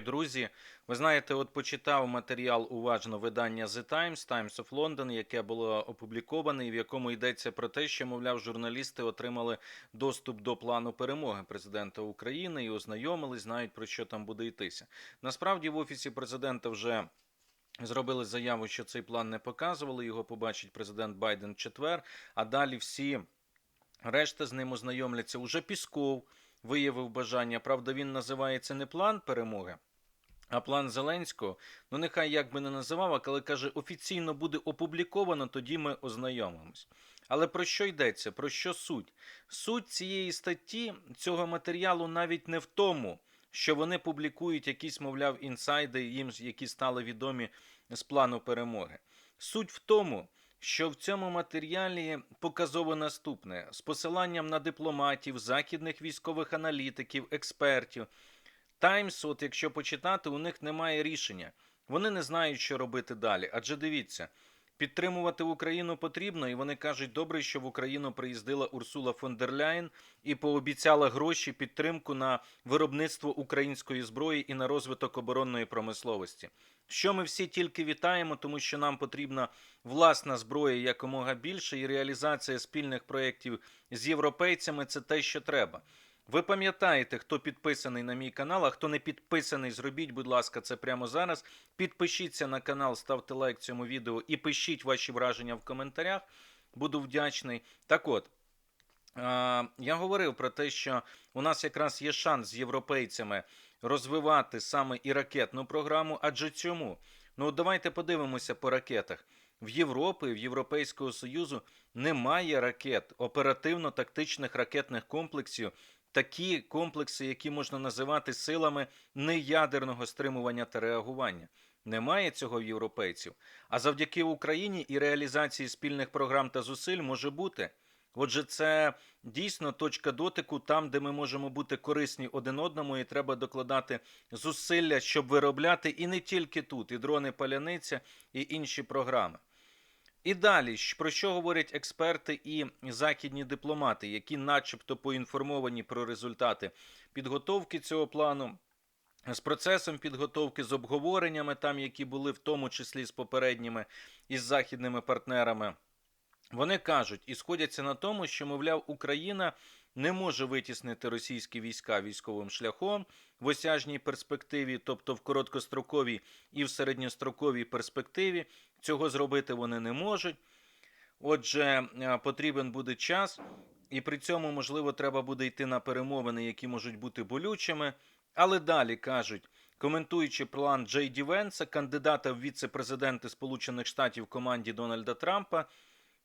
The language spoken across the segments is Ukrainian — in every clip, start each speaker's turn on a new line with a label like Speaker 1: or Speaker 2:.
Speaker 1: Друзі, ви знаєте, от почитав матеріал уважно видання The Times, Times of London, яке було опубліковане, і в якому йдеться про те, що, мовляв, журналісти отримали доступ до плану перемоги президента України і ознайомились, знають про що там буде йтися. Насправді, в офісі президента вже. Зробили заяву, що цей план не показували. Його побачить президент Байден в четвер. А далі всі решта з ним ознайомляться. Уже Пісков виявив бажання. Правда, він називається не план перемоги, а план Зеленського. Ну, нехай як би не називав, але каже, офіційно буде опубліковано, тоді ми ознайомимось. Але про що йдеться? Про що суть? Суть цієї статті, цього матеріалу навіть не в тому, що вони публікують якісь, мовляв, інсайди, їм які стали відомі з плану перемоги. Суть в тому, що в цьому матеріалі показово наступне з посиланням на дипломатів, західних військових аналітиків, експертів. Таймс, от якщо почитати, у них немає рішення. Вони не знають, що робити далі. Адже дивіться, підтримувати Україну потрібно, і вони кажуть, добре, що в Україну приїздила Урсула фон дер Ляєн і пообіцяла гроші підтримку на виробництво української зброї і на розвиток оборонної промисловості. Що ми всі тільки вітаємо, тому що нам потрібна власна зброя якомога більше, і реалізація спільних проєктів з європейцями це те, що треба. Ви пам'ятаєте, хто підписаний на мій канал, а хто не підписаний, зробіть, будь ласка, це прямо зараз. Підпишіться на канал, ставте лайк цьому відео і пишіть ваші враження в коментарях. Буду вдячний. Так от. Я говорив про те, що у нас якраз є шанс з європейцями розвивати саме і ракетну програму. Адже чому? Ну, давайте подивимося по ракетах. В Європі, в Європейського Союзу немає ракет, оперативно-тактичних ракетних комплексів, такі комплекси, які можна називати силами неядерного стримування та реагування. Немає цього в європейців. А завдяки Україні і реалізації спільних програм та зусиль може бути. Отже, це дійсно точка дотику там, де ми можемо бути корисні один одному, і треба докладати зусилля, щоб виробляти і не тільки тут, і дрони паляниця, і інші програми. І далі, про що говорять експерти і західні дипломати, які, начебто, поінформовані про результати підготовки цього плану, з процесом підготовки, з обговореннями, там, які були в тому числі з попередніми із західними партнерами. Вони кажуть і сходяться на тому, що, мовляв, Україна не може витіснити російські війська військовим шляхом в осяжній перспективі, тобто в короткостроковій і в середньостроковій перспективі. Цього зробити вони не можуть. Отже, е, потрібен буде час, і при цьому, можливо, треба буде йти на перемовини, які можуть бути болючими. Але далі кажуть, коментуючи план Джей Ді Венса, кандидата в віце-президенти Сполучених Штатів в команді Дональда Трампа.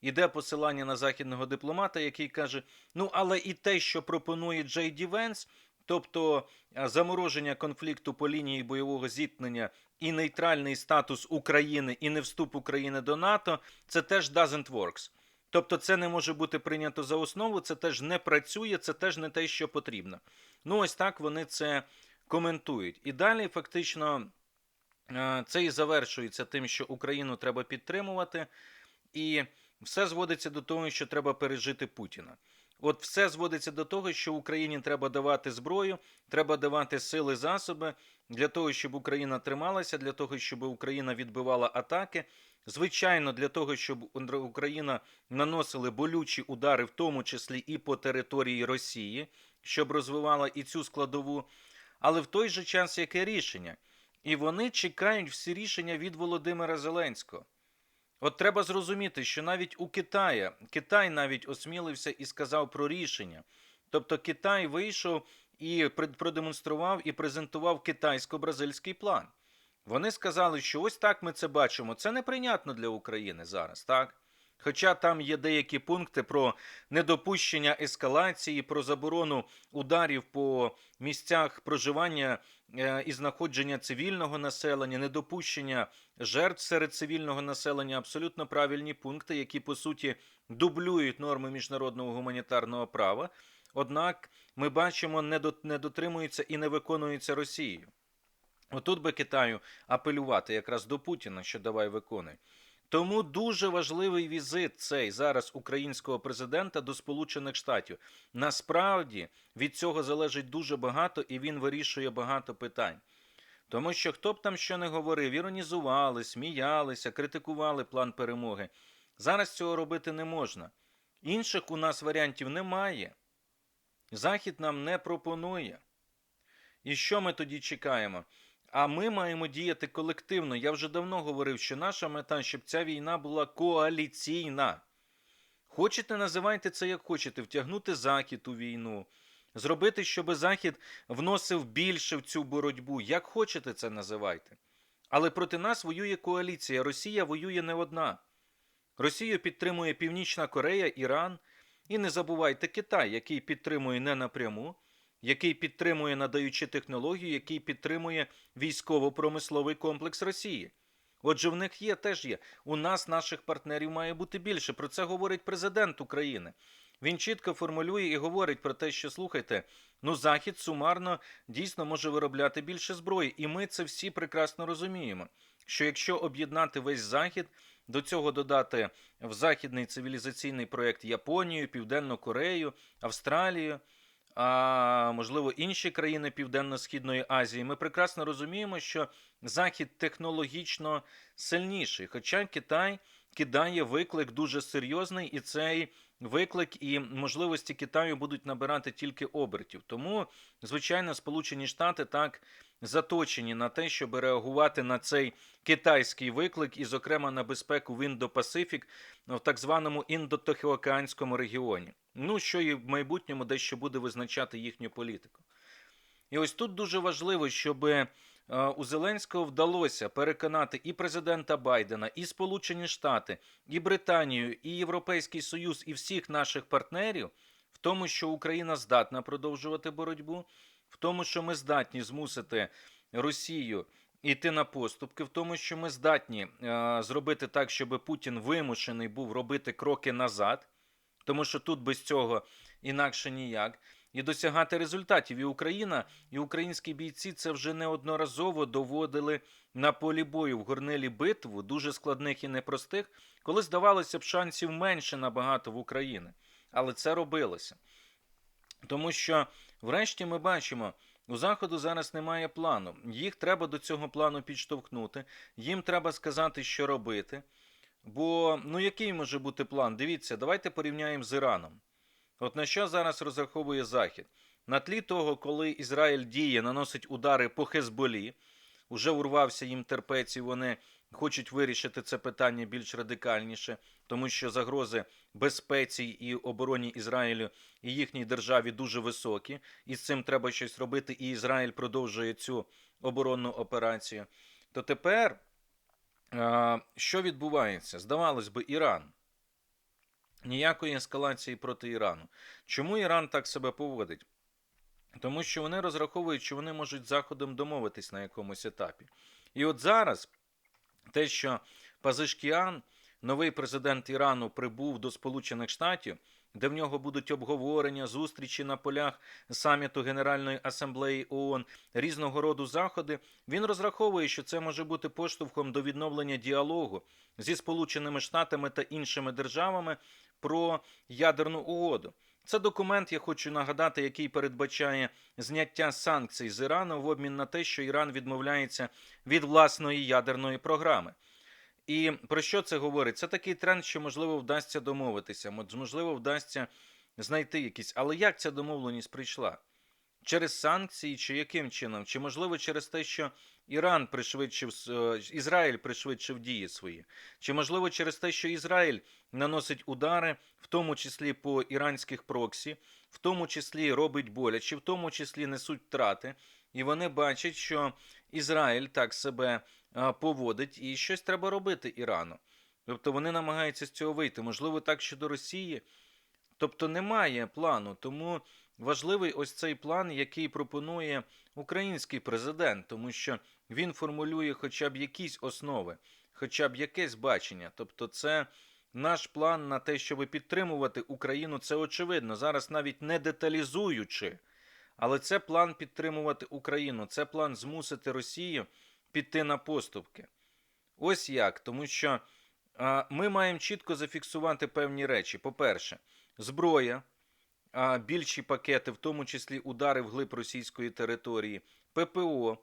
Speaker 1: Іде посилання на західного дипломата, який каже: ну, але і те, що пропонує Джей Ді Венс, тобто замороження конфлікту по лінії бойового зіткнення і нейтральний статус України і не вступ України до НАТО, це теж doesn't works. Тобто, це не може бути прийнято за основу, це теж не працює, це теж не те, що потрібно. Ну, ось так вони це коментують. І далі, фактично, це і завершується тим, що Україну треба підтримувати. І все зводиться до того, що треба пережити Путіна. От все зводиться до того, що Україні треба давати зброю, треба давати сили, засоби для того, щоб Україна трималася, для того, щоб Україна відбивала атаки. Звичайно, для того, щоб Україна наносила болючі удари, в тому числі і по території Росії, щоб розвивала і цю складову. Але в той же час яке рішення? І вони чекають всі рішення від Володимира Зеленського. От треба зрозуміти, що навіть у Китаї Китай навіть осмілився і сказав про рішення. Тобто Китай вийшов і продемонстрував і презентував китайсько-бразильський план. Вони сказали, що ось так ми це бачимо. Це неприйнятно для України зараз, так? Хоча там є деякі пункти про недопущення ескалації, про заборону ударів по місцях проживання е, і знаходження цивільного населення, недопущення жертв серед цивільного населення абсолютно правильні пункти, які по суті дублюють норми міжнародного гуманітарного права. Однак ми бачимо, не дотримуються і не виконуються Росією. Отут би Китаю апелювати якраз до Путіна, що давай виконуй. Тому дуже важливий візит цей зараз українського президента до Сполучених Штатів. Насправді від цього залежить дуже багато, і він вирішує багато питань. Тому що хто б там що не говорив, іронізували, сміялися, критикували план перемоги. Зараз цього робити не можна. Інших у нас варіантів немає. Захід нам не пропонує. І що ми тоді чекаємо? А ми маємо діяти колективно. Я вже давно говорив, що наша мета, щоб ця війна була коаліційна. Хочете, називайте це як хочете, втягнути Захід у війну, зробити, щоб Захід вносив більше в цю боротьбу. Як хочете це називайте. Але проти нас воює коаліція. Росія воює не одна. Росію підтримує Північна Корея, Іран. І не забувайте Китай, який підтримує не напряму, який підтримує надаючи технологію, який підтримує військово-промисловий комплекс Росії. Отже, в них є теж є. У нас наших партнерів має бути більше. Про це говорить президент України. Він чітко формулює і говорить про те, що слухайте, ну Захід сумарно дійсно може виробляти більше зброї, і ми це всі прекрасно розуміємо. Що якщо об'єднати весь захід, до цього додати в західний цивілізаційний проєкт Японію, Південну Корею, Австралію, а можливо інші країни Південно-Східної Азії, ми прекрасно розуміємо, що Захід технологічно сильніший. Хоча Китай кидає виклик дуже серйозний, і цей виклик і можливості Китаю будуть набирати тільки обертів. Тому, звичайно, Сполучені Штати так заточені на те, щоб реагувати на цей китайський виклик, і, зокрема, на безпеку в Індо-Пасифік в так званому індотихоокеанському регіоні. Ну, що і в майбутньому дещо буде визначати їхню політику. І ось тут дуже важливо, щоб е, у Зеленського вдалося переконати і президента Байдена, і Сполучені Штати, і Британію, і Європейський Союз, і всіх наших партнерів в тому, що Україна здатна продовжувати боротьбу, в тому, що ми здатні змусити Росію йти на поступки, в тому, що ми здатні е, зробити так, щоб Путін вимушений був робити кроки назад, тому що тут без цього інакше ніяк. І досягати результатів. І Україна, і українські бійці це вже неодноразово доводили на полі бою в горнилі битву, дуже складних і непростих, коли здавалося б шансів менше набагато в Україні. Але це робилося. Тому що, врешті, ми бачимо, у Заходу зараз немає плану. Їх треба до цього плану підштовхнути, їм треба сказати, що робити. Бо ну який може бути план? Дивіться, давайте порівняємо з Іраном. От на що зараз розраховує Захід? На тлі того, коли Ізраїль діє, наносить удари по Хезболі, уже урвався їм терпець, і вони хочуть вирішити це питання більш радикальніше, тому що загрози безпеці і обороні Ізраїлю і їхній державі дуже високі, і з цим треба щось робити. І Ізраїль продовжує цю оборонну операцію. То тепер що відбувається? Здавалось би, Іран. Ніякої ескалації проти Ірану. Чому Іран так себе поводить? Тому що вони розраховують, що вони можуть з Заходом домовитись на якомусь етапі. І от зараз те, що Пазишкіан, новий президент Ірану, прибув до Сполучених Штатів, де в нього будуть обговорення, зустрічі на полях саміту Генеральної асамблеї ООН, різного роду заходи, він розраховує, що це може бути поштовхом до відновлення діалогу зі Сполученими Штатами та іншими державами про ядерну угоду. Це документ, я хочу нагадати, який передбачає зняття санкцій з Ірану в обмін на те, що Іран відмовляється від власної ядерної програми. І про що це говорить? Це такий тренд, що можливо вдасться домовитися, можливо, вдасться знайти якісь. Але як ця домовленість прийшла? Через санкції, чи яким чином? Чи можливо через те, що Іран пришвидшив Ізраїль пришвидшив дії свої? Чи можливо через те, що Ізраїль наносить удари, в тому числі по іранських проксі, в тому числі робить боляче, в тому числі несуть втрати, і вони бачать, що Ізраїль так себе поводить, і щось треба робити Ірану. Тобто вони намагаються з цього вийти. Можливо, так щодо Росії. Тобто немає плану, тому важливий ось цей план, який пропонує український президент, тому що він формулює хоча б якісь основи, хоча б якесь бачення. Тобто, це наш план на те, щоб підтримувати Україну, це очевидно. Зараз навіть не деталізуючи, але це план підтримувати Україну, це план змусити Росію піти на поступки. Ось як, тому що а, ми маємо чітко зафіксувати певні речі. По-перше, зброя, а, більші пакети, в тому числі удари вглиб російської території, ППО,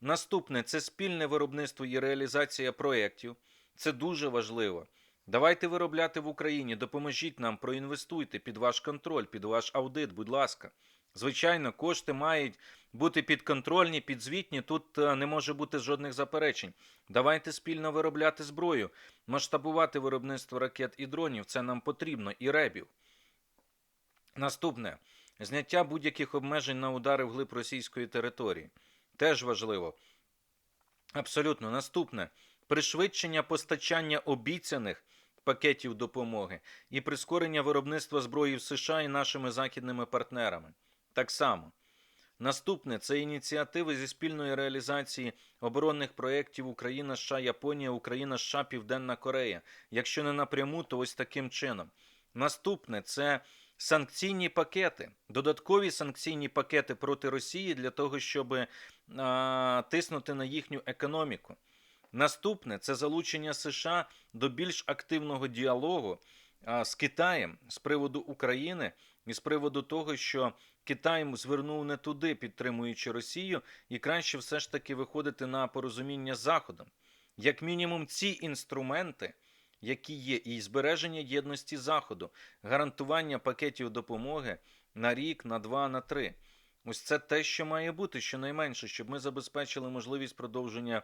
Speaker 1: Наступне це спільне виробництво і реалізація проєктів. Це дуже важливо. Давайте виробляти в Україні, допоможіть нам, проінвестуйте під ваш контроль, під ваш аудит, будь ласка. Звичайно, кошти мають бути підконтрольні, підзвітні. Тут е, не може бути жодних заперечень. Давайте спільно виробляти зброю, масштабувати виробництво ракет і дронів. Це нам потрібно, і ребів. Наступне зняття будь-яких обмежень на удари вглиб російської території. Теж важливо. Абсолютно. Наступне пришвидшення постачання обіцяних пакетів допомоги і прискорення виробництва зброї в США і нашими західними партнерами. Так само. Наступне це ініціативи зі спільної реалізації оборонних проєктів Україна, США, Японія, Україна, США, Південна Корея. Якщо не напряму, то ось таким чином. Наступне це санкційні пакети, додаткові санкційні пакети проти Росії для того, щоб а, тиснути на їхню економіку. Наступне це залучення США до більш активного діалогу а, з Китаєм з приводу України і з приводу того, що Китай звернув не туди, підтримуючи Росію, і краще все ж таки виходити на порозуміння з Заходом. Як мінімум, ці інструменти, які є, і збереження єдності Заходу, гарантування пакетів допомоги на рік, на два, на три. Ось це те, що має бути щонайменше, щоб ми забезпечили можливість продовження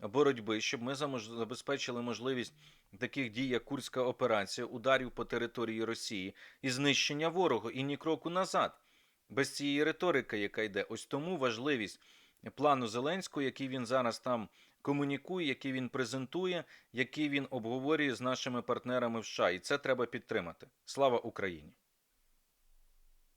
Speaker 1: боротьби, щоб ми забезпечили можливість таких дій, як Курська операція, ударів по території Росії і знищення ворога, і ні кроку назад. Без цієї риторики, яка йде, ось тому важливість плану Зеленського, який він зараз там комунікує, який він презентує, який він обговорює з нашими партнерами в США. І це треба підтримати. Слава Україні!